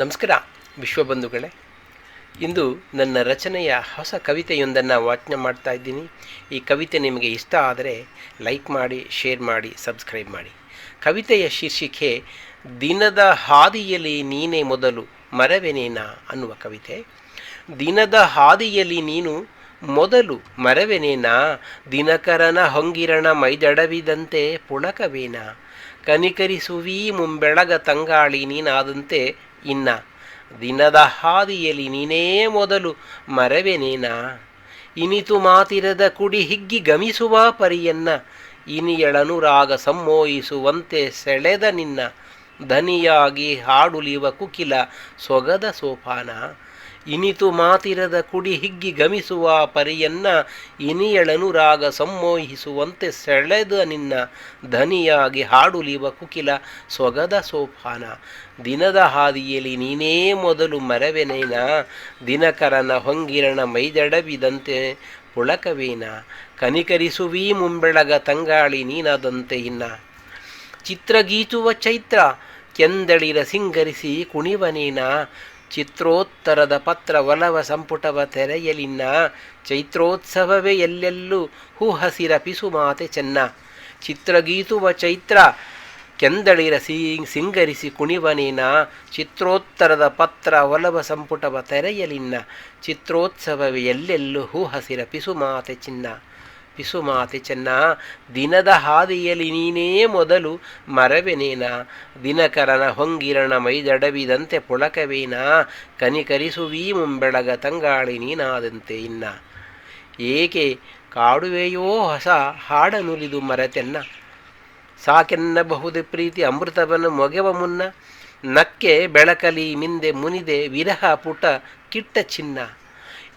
ನಮಸ್ಕಾರ ವಿಶ್ವಬಂಧುಗಳೇ ಇಂದು ನನ್ನ ರಚನೆಯ ಹೊಸ ಕವಿತೆಯೊಂದನ್ನು ವಾಚನ ಮಾಡ್ತಾ ಇದ್ದೀನಿ. ಈ ಕವಿತೆ ನಿಮಗೆ ಇಷ್ಟ ಆದರೆ ಲೈಕ್ ಮಾಡಿ, ಶೇರ್ ಮಾಡಿ, ಸಬ್ಸ್ಕ್ರೈಬ್ ಮಾಡಿ. ಕವಿತೆಯ ಶೀರ್ಷಿಕೆ, ದಿನದ ಹಾದಿಯಲ್ಲಿ ನೀನೇ ಮೊದಲು ಮರವೆನೇನ ಅನ್ನುವ ಕವಿತೆ. ದಿನದ ಹಾದಿಯಲ್ಲಿ ನೀನು ಮೊದಲು ಮರವೆನೇನ? ದಿನಕರನ ಹೊಂಗಿರಣ ಮೈದಡವಿದಂತೆ ಪುಳಕವೇನ ಕನಿಕರಿಸುವೀ ಮುಂಬೆಳಗ ತಂಗಾಳಿ ನೀನಾದಂತೆ ಇನ್ನ ದಿನದ ಹಾದಿಯಲ್ಲಿ ನೀನೇ ಮೊದಲು ಮರವೆನೇನ? ಇನಿತು ಮಾತಿರದ ಕುಡಿ ಹಿಗ್ಗಿ ಗಮಿಸುವ ಪರಿಯನ್ನ ಇನಿಯಳನುರಾಗ ಸಮ್ಮೋಹಿಸುವಂತೆ ಸೆಳೆದ ನಿನ್ನ, ಧನಿಯಾಗಿ ಹಾಡುಲಿವ ಕುಕಿಲ ಸೊಗದ ಸೋಪಾನ. ಇನಿತು ಮಾತಿರದ ಕುಡಿ ಹಿಗ್ಗಿ ಗಮಿಸುವ ಪರಿಯನ್ನ ಇನಿಯಳನುರಾಗ ಸಂಮೋಹಿಸುವಂತೆ ಸೆಳೆದ ನಿನ್ನ ಧನಿಯಾಗಿ ಹಾಡುಲಿವ ಕುಕಿಲ ಸೊಗದ ಸೋಪಾನ. ದಿನದ ಹಾದಿಯಲ್ಲಿ ನೀನೇ ಮೊದಲು ಮರವೆನೇನ? ದಿನಕರನ ಹೊಂಗಿರಣ ಮೈದಡವಿದಂತೆ ಪುಳಕವೇನ? ಕನಿಕರಿಸುವೀ ಮುಂಬೆಳಗ ತಂಗಾಳಿ ನೀನದಂತೆ ಇನ್ನ? ಚಿತ್ರಗೀಚುವ ಚೈತ್ರ, ಕೆಂದಳಿರ ಸಿಂಗರಿಸಿ ಕುಣಿವನೇನ? ಚಿತ್ರೋತ್ತರದ ಪತ್ರ ಒಲವ ಸಂಪುಟವ ತೆರೆಯಲಿನ್ನ. ಚೈತ್ರೋತ್ಸವವೇ ಎಲ್ಲೆಲ್ಲೂ ಹೂ ಹಸಿರ ಪಿಸುಮಾತೆ ಚೆನ್ನ. ಚಿತ್ರಗೀತುವ ಚೈತ್ರ ಕೆಂದಳಿರ ಸಿಂಗರಿಸಿ ಕುಣಿವನೇನ. ಚಿತ್ರೋತ್ತರದ ಪತ್ರ ಒಲವ ಸಂಪುಟವ ತೆರೆಯಲಿನ್ನ. ಚಿತ್ರೋತ್ಸವವೇ ಎಲ್ಲೆಲ್ಲೂ ಹೂ ಹಸಿರ ಪಿಸುಮಾತೆ ಚಿನ್ನ. ಪಿಸುಮಾತೆ ಚೆನ್ನ, ದಿನದ ಹಾದಿಯಲ್ಲಿ ನೀನೇ ಮೊದಲು ಮರವೆನೇನ ದಿನಕರನ ಹೊಂಗಿರಣ ಮೈದಡವಿದಂತೆ ಪುಳಕವೇನ, ಕನಿಕರಿಸುವೀ ಮುಂಬೆಳಗ ತಂಗಾಳಿ ನೀನಾದಂತೆ ಇನ್ನ. ಏಕೆ ಕಾಡುವೆಯೋ ಹೊಸ ಹಾಡನುಲಿದು ಮರತೆನ್ನ? ಸಾಕೆನ್ನಬಹುದು ಪ್ರೀತಿ ಅಮೃತವನ್ನು ಮೊಗೆವ ಮುನ್ನ, ನಕ್ಕೆ ಬೆಳಕಲಿ, ಮಿಂದೆ ಮುನಿದೆ ವಿರಹ ಪುಟ ಕಿಟ್ಟ ಚಿನ್ನ.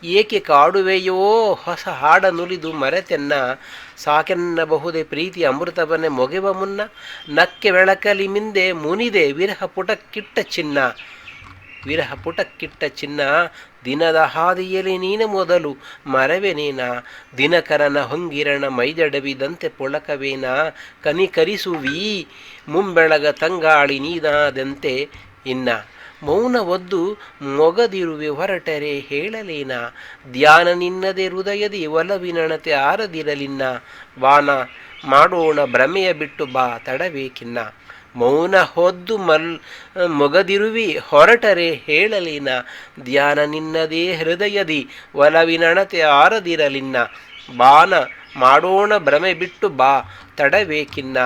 ಏಕೆ ಕಾಡುವೆಯೋ? ಹೊಸ ಹಾಡ ನುಲಿದು ಮರೆತೆನ್ನ. ಸಾಕೆನ್ನಬಹುದೇ ಪ್ರೀತಿ ಅಮೃತವನ್ನೇ ಮೊಗೆವ ಮುನ್ನ. ನಕ್ಕೆ ಬೆಳಕಲಿ ಮಿಂದೆ ಮುನಿದೆ ವಿರಹ ಪುಟಕ್ಕಿಟ್ಟ ಚಿನ್ನ. ವಿರಹ ಪುಟಕ್ಕಿಟ್ಟ ಚಿನ್ನ. ದಿನದ ಹಾದಿಯಲ್ಲಿ ನೀನು ಮೊದಲು ಮರವೆನೇನ ದಿನಕರನ ಹೊಂಗಿರಣ ಮೈದಡವಿದಂತೆ ಪುಳಕವೇನ? ಕನಿಕರಿಸುವೀ. ಮುಂಬೆಳಗ ತಂಗಾಳಿ ನೀನಾದಂತೆ ಇನ್ನ. ಮೌನ ಒದ್ದು ಮೊಗದಿರುವೆ ಹೊರಟರೆ ಹೇಳಲೇನ? ಧ್ಯಾನ ನಿನ್ನದೆ ಹೃದಯದಿ ಒಲವಿನಣತೆ ಆರದಿರಲಿನ್ನ? ಬಾನ ಮಾಡೋಣ ಭ್ರಮೆಯ ಬಿಟ್ಟು ಬಾ, ತಡಬೇಕಿನ್ನ? ಮೌನ ಹೊದ್ದು ಮಲ್ ಮೊಗದಿರುವಿ ಹೊರಟರೆ ಹೇಳಲಿನ? ಧ್ಯಾನ ನಿನ್ನದೇ ಹೃದಯದಿ ಒಲವಿನಣತೆ ಆರದಿರಲಿನ್ನ? ಬಾನ ಮಾಡೋಣ ಭ್ರಮೆ ಬಿಟ್ಟು ಬಾ, ತಡಬೇಕಿನ್ನ?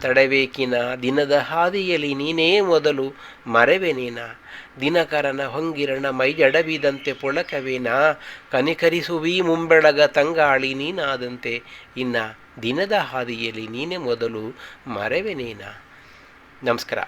ತಡಬೇಕಿನ ದಿನದ ಹಾದಿಯಲ್ಲಿ ನೀನೇ ಮೊದಲು ಮರೆವೆನೇನ ದಿನಕರನ ಹೊಂಗಿರಣ ಮೈಜಡವಿದಂತೆ ಪುಳಕವೇನ. ಕನಿಕರಿಸುವಿ ಮುಂಬೆಳಗ ತಂಗಾಳಿ ನೀನಾದಂತೆ. ಇನ್ನ ದಿನದ ಹಾದಿಯಲ್ಲಿ ನೀನೇ ಮೊದಲು ಮರೆವೆನೇನ ನಮಸ್ಕಾರ.